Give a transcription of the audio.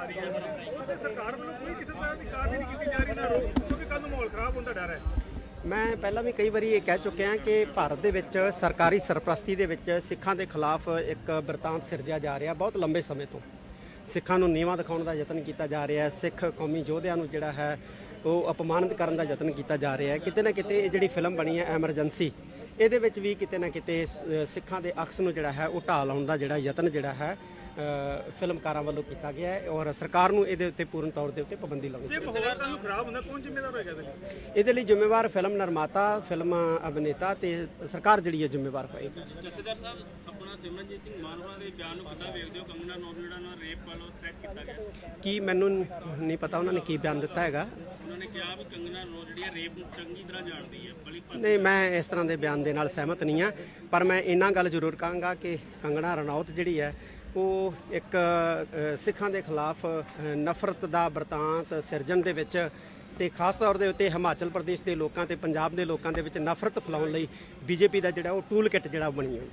ਆ ਰਹੀ ਹੈ ਉਹ ਸਰਕਾਰ ਵੱਲੋਂ ਕੋਈ ਕਿਸੇ ਤਰ੍ਹਾਂ ਦੀ ਕਾਰਵਾਈ ਨਹੀਂ ਕੀਤੀ ਜਾ ਰਹੀ ਨਾ ਰੋਕ, ਕਿਉਂਕਿ ਕੱਲ ਨੂੰ ਮਾਹੌਲ ਖਰਾਬ ਹੋਣ ਦਾ ਡਰ ਹੈ। ਮੈਂ ਪਹਿਲਾਂ ਵੀ ਕਈ ਵਾਰੀ ਇਹ ਕਹਿ ਚੁੱਕਿਆ ਕਿ ਭਾਰਤ ਦੇ ਵਿੱਚ ਸਰਕਾਰੀ ਸਰਪ੍ਰਸਤੀ ਦੇ ਵਿੱਚ ਸਿੱਖਾਂ ਦੇ ਖਿਲਾਫ ਇੱਕ ਬਰਤਾਂਤ ਸਿਰਜਿਆ ਜਾ ਰਿਹਾ ਬਹੁਤ ਲੰਬੇ ਸਮੇਂ ਤੋਂ। ਸਿੱਖਾਂ ਨੂੰ ਨੀਵਾਂ ਦਿਖਾਉਣ ਦਾ ਯਤਨ ਕੀਤਾ ਜਾ ਰਿਹਾ ਹੈ। ਸਿੱਖ ਕੌਮੀ ਯੋਧਿਆਂ ਨੂੰ ਜਿਹੜਾ ਹੈ ਉਹ ਅਪਮਾਨਿਤ ਕਰਨ ਦਾ ਯਤਨ ਕੀਤਾ ਜਾ ਰਿਹਾ ਹੈ। ਕਿਤੇ ਨਾ ਕਿਤੇ ਇਹ ਜਿਹੜੀ ਫਿਲਮ ਬਣੀ ਹੈ ਐਮਰਜੈਂਸੀ, ਇਹਦੇ ਵਿੱਚ ਵੀ ਕਿਤੇ ਨਾ ਕਿਤੇ ਸਿੱਖਾਂ ਦੇ ਅਕਸ ਨੂੰ ਜਿਹੜਾ ਹੈ ਉਹ ਢਾਹ ਲਾਉਣ ਦਾ ਜਿਹੜਾ ਯਤਨ ਜਿਹੜਾ ਹੈ ਫਿਲਮਕਾਰਾਂ ਵੱਲੋਂ ਕੀਤਾ ਗਿਆ ਹੈ ਔਰ ਸਰਕਾਰ ਨੂੰ ਇਹਦੇ ਉੱਤੇ ਪੂਰਨ ਤੌਰ ਦੇ ਉੱਤੇ ਪਾਬੰਦੀ ਲਾਉਣੀ ਜੇ ਮਾਹੌਲ ਕੱਲ ਨੂੰ ਖਰਾਬ ਹੁੰਦਾ ਕੌਣ ਜ਼ਿੰਮੇਵਾਰ ਹੋਏਗਾ ਇਹਦੇ ਲਈ? ਇਹਦੇ ਲਈ ਜ਼ਿੰਮੇਵਾਰ ਫਿਲਮ ਨਿਰਮਾਤਾ ਫਿਲਮ ਅਭਿਨੇਤਾ ਤੇ ਸਰਕਾਰ ਜਿਹੜੀ ਹੈ ਜ਼ਿੰਮੇਵਾਰ ਹੋਏਗੀ। ਜਥੇਦਾਰ ਸਾਹਿਬ ਆਪਣਾ ਸਿਮਰਨਜੀਤ ਸਿੰਘ ਮਾਨ ਹੋਣਾ ਦੇ ਬਿਆਨ ਨੂੰ ਕਿੱਦਾਂ ਵੇਖਦੇ ਹੋ? ਕੰਗਨਾ ਜਿਹੜਾ ਨਾਲ ਰੇਪ ਵੱਲੋਂ ਥ੍ਰੈਟ ਕੀਤਾ ਗਿਆ। ਕੀ ਮੈਨੂੰ ਨਹੀਂ ਪਤਾ ਉਹਨਾਂ ਨੇ ਕੀ ਬਿਆਨ ਦਿੱਤਾ ਹੈਗਾ। ਉਹਨਾਂ ਨੇ ਕਿਹਾ ਵੀ ਕੰਗਨਾ ਜਿਹੜੀ ਹੈ ਰੇਪ ਨੂੰ ਚੰਗੀ ਤਰ੍ਹਾਂ ਜਾਣਦੀ ਹੈ ਨਹੀਂ ਮੈਂ ਇਸ ਤਰ੍ਹਾਂ ਦੇ ਬਿਆਨ ਦੇ ਨਾਲ ਸਹਿਮਤ ਨਹੀਂ ਆ ਪਰ ਮੈਂ ਇੰਨਾ ਗੱਲ ਜ਼ਰੂਰ ਕਹਾਂਗਾ ਕਿ ਕੰਗਣਾ ਰਣੌਤ ਜਿਹੜੀ ਹੈ ਉਹ ਇੱਕ ਸਿੱਖਾਂ ਦੇ ਖਿਲਾਫ ਨਫ਼ਰਤ ਦਾ ਵਰਤਾਂਤ ਸਿਰਜਣ ਦੇ ਵਿੱਚ ਤੇ ਖਾਸ ਤੌਰ ਦੇ ਉੱਤੇ ਹਿਮਾਚਲ ਪ੍ਰਦੇਸ਼ ਦੇ ਲੋਕਾਂ ਤੇ ਪੰਜਾਬ ਦੇ ਲੋਕਾਂ ਦੇ ਵਿੱਚ ਨਫ਼ਰਤ ਫੈਲਾਉਣ ਲਈ ਬੀਜੇਪੀ ਦਾ ਜਿਹੜਾ ਉਹ ਟੂਲ ਕਿੱਟ ਜਿਹੜਾ ਉਹ ਬਣੀ ਹੋਈ